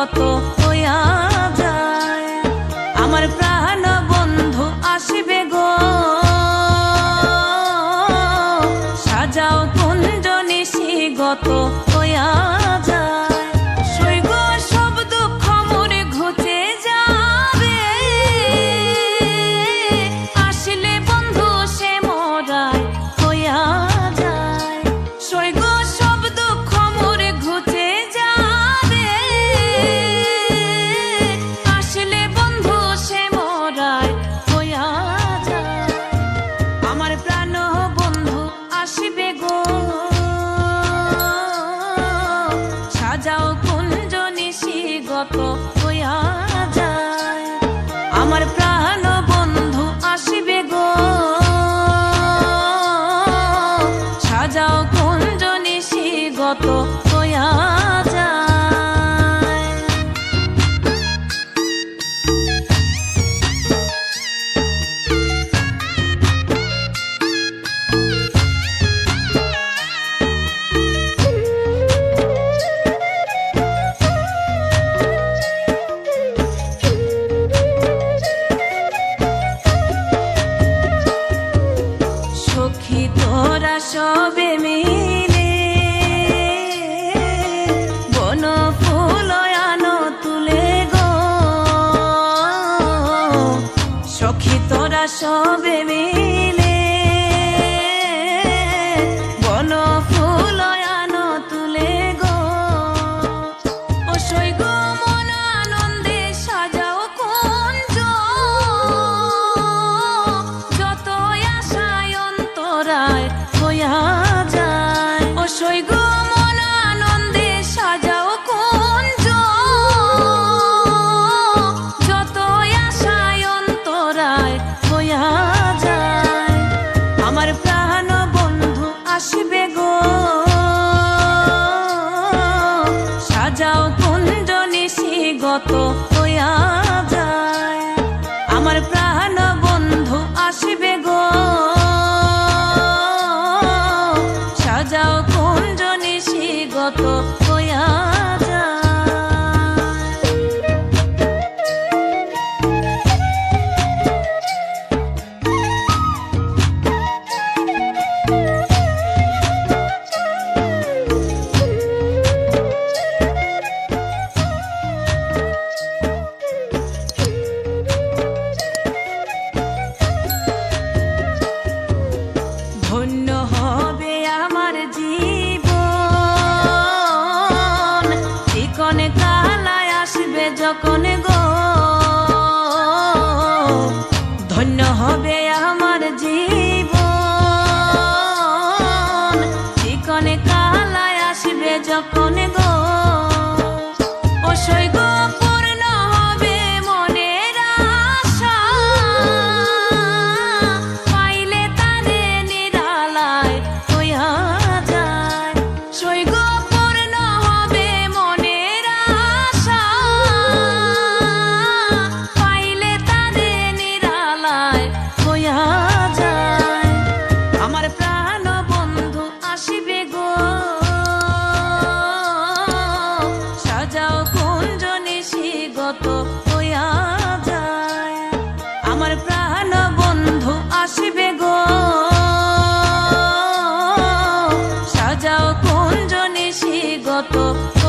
কত মতো হইয়া যায়। সখী তোরা সবে ওরা সবে মিলে gotoh কনে গো। ধন্য হবে আমার জীবন। ঠিকনে কালায় আসবে যখন গো। ও সই গো Toto.